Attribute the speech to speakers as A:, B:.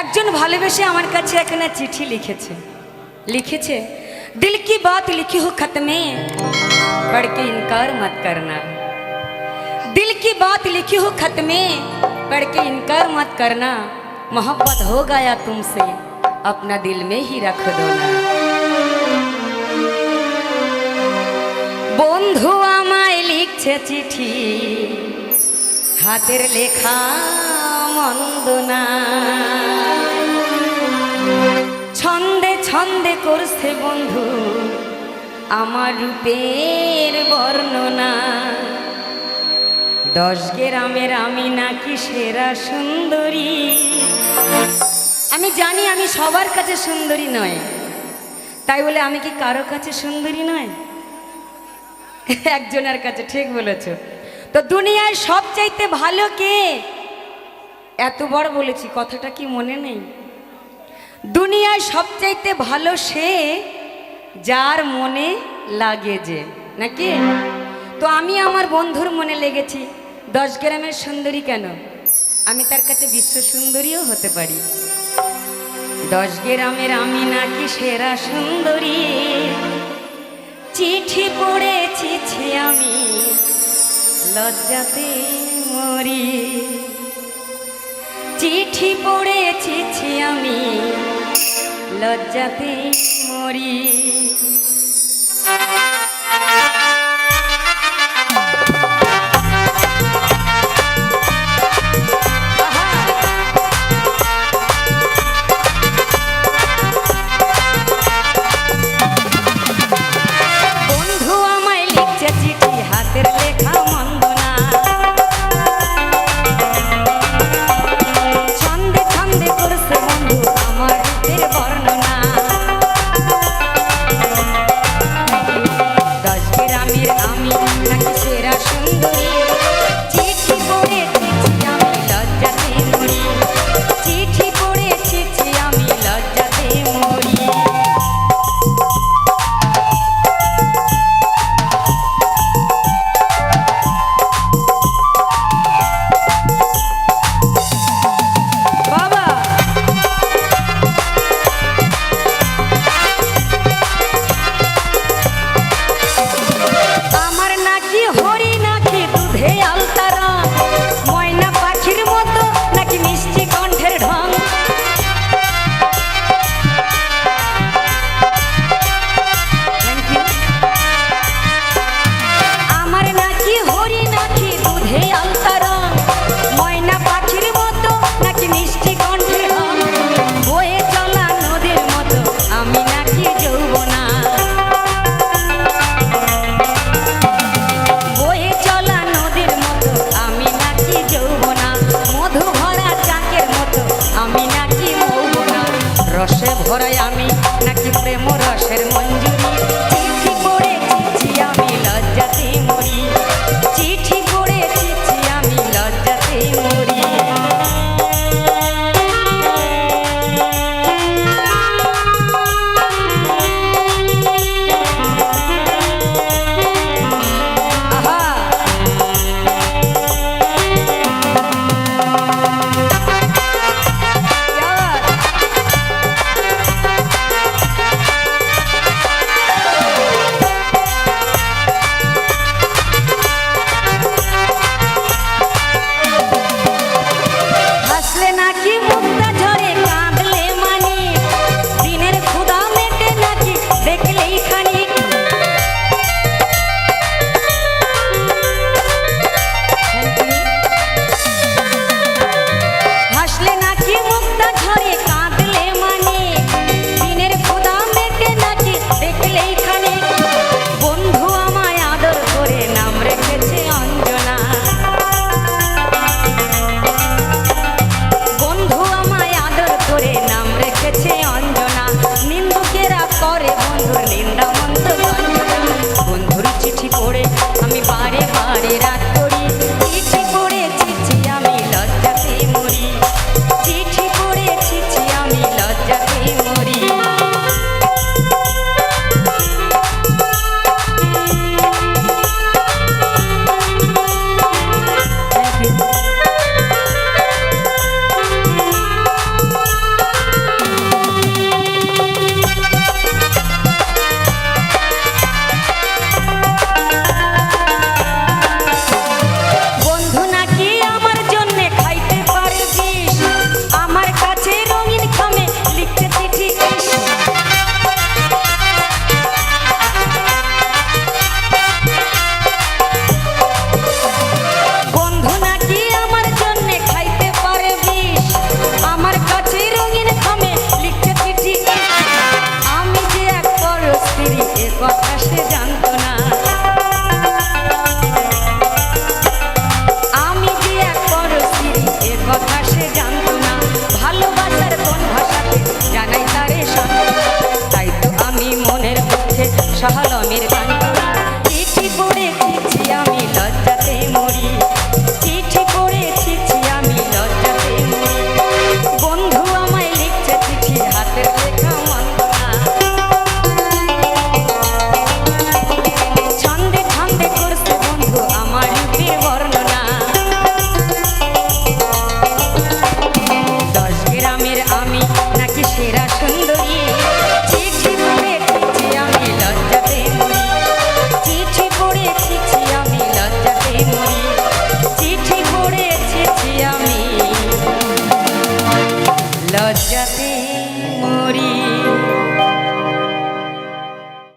A: একজন ভালোবেসে আমার কাছে এখানে চিঠি লিখেছে লিখেছে দিল কি বাত লিখি হো खत में पढ़ के इनकार मत करना दिल की बात लिखी हो खत में पढ़ के इनकार मत करना मोहब्बत हो गया तुमसे अपना दिल में ही रख दो ना বন্ধু আমায় লিখছে চিঠি হাতের লেখা মন্দ না ছন্দে ছন্দে করছে বন্ধু আমার রূপের বর্ণনা। দশ গ্রামের আমি নাকি সেরা সুন্দরী। আমি জানি আমি সবার কাছে সুন্দরী নয়। তাই বলে আমি কি কারও কাছে সুন্দরী নয়? একজনের কাছে ঠিক বলেছ। তো দুনিয়ায় সবচাইতে ভালো কে? এত বড় বলেছি, কথাটা কি মনে নেই? দুনিয়ায় সবচাইতে ভালো সে যার মনে লাগে যে, নাকি? তো আমি আমার বন্ধুর মনে লেগেছি, দশ গ্রামের সুন্দরী কেন? আমি তার কাছে বিশ্ব সুন্দরীও হতে পারি। দশ গ্রামের আমি নাকি সেরা সুন্দরী। চিঠি পড়েছি আমি, লজ্জাতে মরি চিঠি পড়েছি আমি লজ্জাতে মরি। আমি নাকি প্রেম রসের মঞ্জুরি?